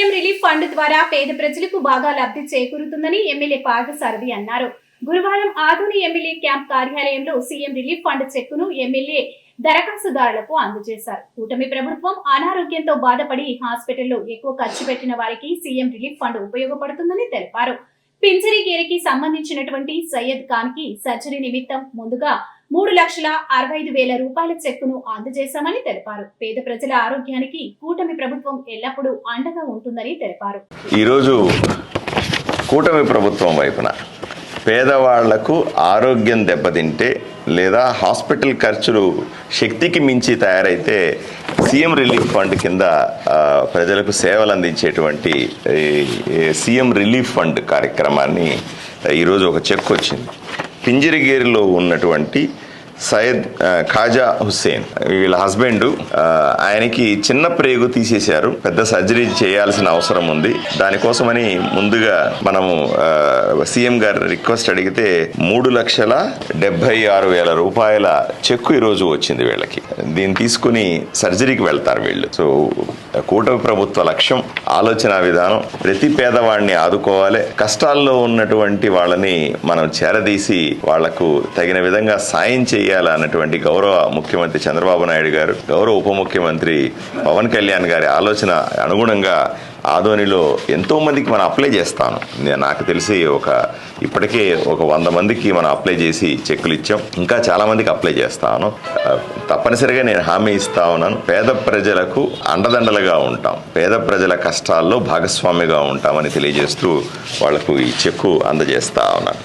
CM relief fund ద్వారా పేద ప్రజలకు బాగా లబ్ధి చేకూరుతుందని ఎమ్మెల్యే పార్థసారథి అన్నారు. గురువారం ఆదోని ఎమ్మెల్యే క్యాంప్ కార్యాలయంలో సీఎం రిలీఫ్ ఫండ్ చెక్కును ఎమ్మెల్యే దరఖాస్తుదారులకు అందజేశారు. కూటమి ప్రభుత్వం అనారోగ్యంతో బాధపడి హాస్పిటల్లో ఎక్కువ ఖర్చు పెట్టిన వారికి సీఎం రిలీఫ్ ఫండ్ ఉపయోగపడుతుందని తెలిపారు. పింజరిగేరికి సంబంధించినటువంటి సయ్యద్ ఖాన్కి సర్జరీ నిమిత్తం ముందుగా మూడు లక్షల అరవై ఐదు వేల రూపాయల చెక్కును అందజేశామని తెలిపారు. పేద ప్రజల ఆరోగ్యానికి కూటమి ప్రభుత్వం ఎల్లప్పుడూ అండగా ఉంటుందని తెలిపారు. ఈరోజు కూటమి ప్రభుత్వం వైపున పేదవాళ్ళకు ఆరోగ్యం దెబ్బతింటే లేదా హాస్పిటల్ ఖర్చులు శక్తికి మించి తయారైతే సీఎం రిలీఫ్ ఫండ్ కింద ప్రజలకు సేవలు అందించేటువంటి సీఎం రిలీఫ్ ఫండ్ కార్యక్రమాన్ని ఈరోజు ఒక చెక్ వచ్చింది. పింజరిగేరిలో ఉన్నటువంటి సయ్యద్ ఖాజా హుస్సేన్ వీళ్ళ హస్బెండ్ ఆయనకి చిన్న ప్రేగు తీసేశారు. పెద్ద సర్జరీ చేయాల్సిన అవసరం ఉంది. దానికోసమని ముందుగా మనము సీఎం గారు రిక్వెస్ట్ అడిగితే మూడు లక్షల డెబ్బై ఆరు వేల రూపాయల చెక్కు ఈరోజు వచ్చింది వీళ్ళకి. దీన్ని తీసుకుని సర్జరీకి వెళ్తారు వీళ్ళు. సో కూటమి ప్రభుత్వ లక్ష్యం ఆలోచన విధానం ప్రతి పేదవాడిని ఆదుకోవాలి కష్టాల్లో ఉన్నటువంటి వాళ్ళని మనం చేరదీసి వాళ్ళకు తగిన విధంగా సాయం చేయాలన్నటువంటి గౌరవ ముఖ్యమంత్రి చంద్రబాబు నాయుడు గారు గౌరవ ఉప ముఖ్యమంత్రి పవన్ కళ్యాణ్ గారి ఆలోచన అనుగుణంగా ఆదోనిలో ఎంతోమందికి మనం అప్లై చేస్తాను. నేను నాకు తెలిసి ఒక ఇప్పటికే ఒక వంద మందికి మనం అప్లై చేసి చెక్కులు ఇచ్చాం. ఇంకా చాలామందికి అప్లై చేస్తాను. తప్పనిసరిగా నేను హామీ ఇస్తా ఉన్నాను. పేద ప్రజలకు అండదండలుగా ఉంటాం. పేద ప్రజల కష్టాల్లో భాగస్వామిగా ఉంటామని తెలియజేస్తూ వాళ్ళకు ఈ చెక్కు అందజేస్తా ఉన్నాను.